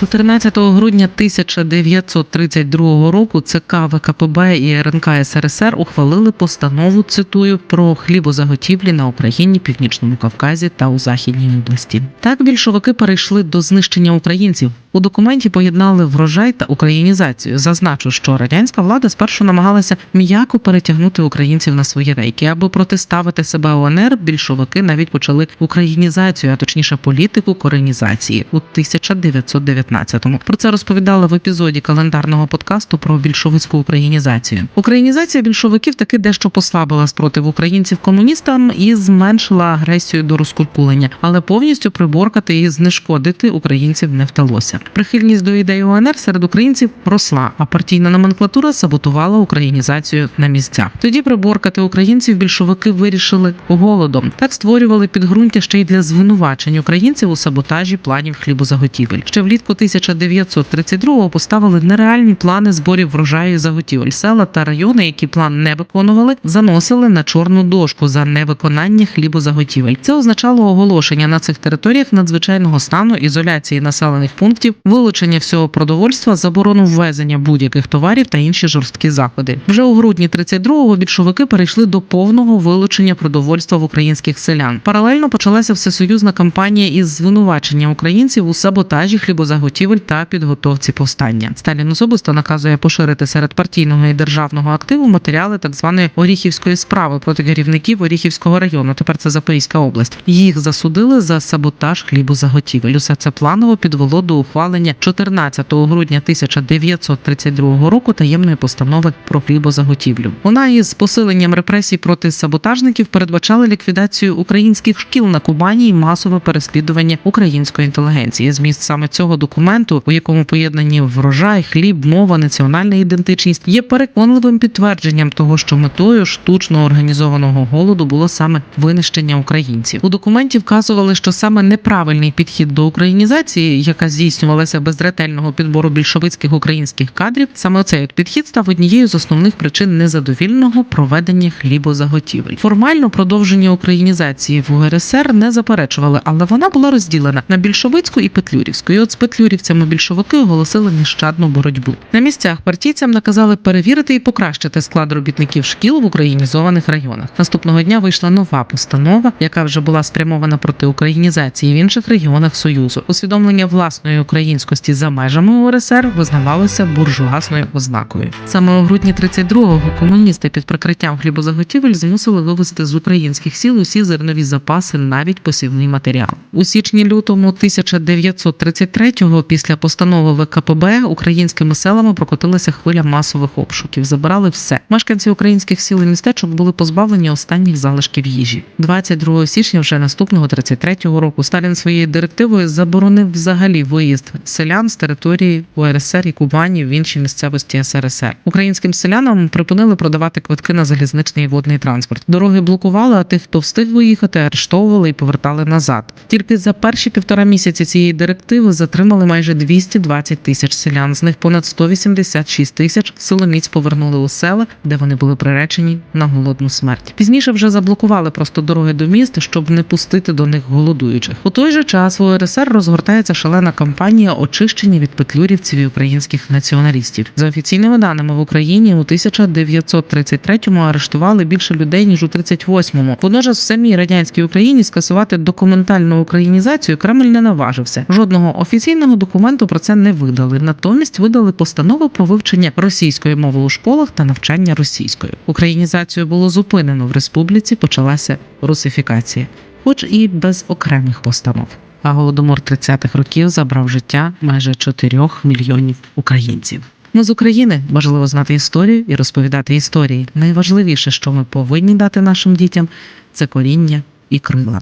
14 грудня 1932 року ЦК ВКПБ і РНК СРСР ухвалили постанову, цитую, про хлібозаготівлі на Україні, Північному Кавказі та у Західній області. Так більшовики перейшли до знищення українців. У документі поєднали врожай та українізацію. Зазначу, що радянська влада спершу намагалася м'яко перетягнути українців на свої рейки, аби протиставити себе ОНР. Більшовики навіть почали українізацію, а точніше політику коренізації у 1919-му. Про це розповідали в епізоді календарного подкасту про більшовицьку українізацію. Українізація більшовиків таки дещо послабила спротив українців комуністам і зменшила агресію до розкулькулення, але повністю приборкати і знешкодити українців не вдалося. Прихильність до ідеї УНР серед українців росла, а партійна номенклатура саботувала українізацію на місцях. Тоді приборкати українців більшовики вирішили голодом. Так створювали підґрунтя ще й для звинувачень українців у саботажі планів хлібозаготівель. Ще влітку 1932-го поставили нереальні плани зборів врожаю і заготівель. Села та райони, які план не виконували, заносили на чорну дошку за невиконання хлібозаготівель. Це означало оголошення на цих територіях надзвичайного стану, ізоляції населених пунктів, вилучення всього продовольства, заборону ввезення будь-яких товарів та інші жорсткі заходи. Вже у грудні 32-го більшовики перейшли до повного вилучення продовольства в українських селян. Паралельно почалася всесоюзна кампанія із звинувачення українців у саботажі хлібозаготівель та підготовці повстання. Сталін особисто наказує поширити серед партійного і державного активу матеріали так званої Оріхівської справи проти керівників Оріхівського району. Тепер це Запорізька область. Їх засудили за саботаж хлібу хлібозаготівель. Усе це планово підвело до ухвалення 14 грудня 1932 року таємної постанови про хлібозаготівлю. Вона із посиленням репресій проти саботажників передбачала ліквідацію українських шкіл на Кубані і масове переслідування української інтелігенції. Зміст саме цього документу, у якому поєднані врожай, хліб, мова, національна ідентичність, є переконливим підтвердженням того, що метою штучно організованого голоду було саме винищення українців. У документі вказували, що саме неправильний підхід до українізації, яка здійснювалася без ретельного підбору більшовицьких українських кадрів, саме цей підхід став однією з основних причин незадовільного проведення хлібозаготівель. Формально продовження українізації в УРСР не заперечували, але вона була розділена на більшовицьку і петлюрівську. І от з петлюрівцями більшовики оголосили нещадну боротьбу. На місцях партійцям наказали перевірити і покращити склад робітників шкіл в українізованих районах. Наступного дня вийшла нова постанова, яка вже була спрямована проти українізації в інших регіонах союзу. Усвідомлення власної українськості за межами УРСР визнавалося буржуазною ознакою. Саме у грудні 32-го комуністи під прикриттям хлібозаготівель змусили вивезти з українських сіл усі зернові запаси, навіть посівний матеріал. У січні-лютому 1933-го, після постанови ВКПБ, українськими селами прокотилася хвиля масових обшуків. Забирали все. Мешканці українських сіл і містечок були позбавлені останніх залишків їжі. 22 січня вже наступного 33-го року Сталін своєю директивою заборонив взагалі виїзд селян з території УРСР і Кубані в інші місцевості СРСР. Українським селянам припинили продавати квитки на залізничний і водний транспорт. Дороги блокували, а тих, хто встиг виїхати, арештовували і повертали назад. Тільки за перші півтора місяці цієї директиви затримали майже 220 тисяч селян. З них понад 186 тисяч силоміць повернули у села, де вони були приречені на голодну смерть. Пізніше вже заблокували просто дороги до міст, щоб не пустити до них голодуючих. У той же час в УРСР розгортається шалена кампанія очищення від петлюрівців і українських націоналістів. За офіційними даними в Україні у 1933-му арештували більше людей ніж у 38-му. Водночас в самій радянській Україні скасувати документальну українізацію Кремль не наважився. Жодного офіційного документу про це не видали. Натомість видали постанову про вивчення російської мови у школах та навчання російською. Українізацію було зупинено в республіці. Почалася русифікація, хоч і без окремих постанов. А голодомор 30-х років забрав життя майже 4 мільйонів українців. Ми з України важливо знати історію і розповідати історії. Найважливіше, що ми повинні дати нашим дітям, це коріння і крила.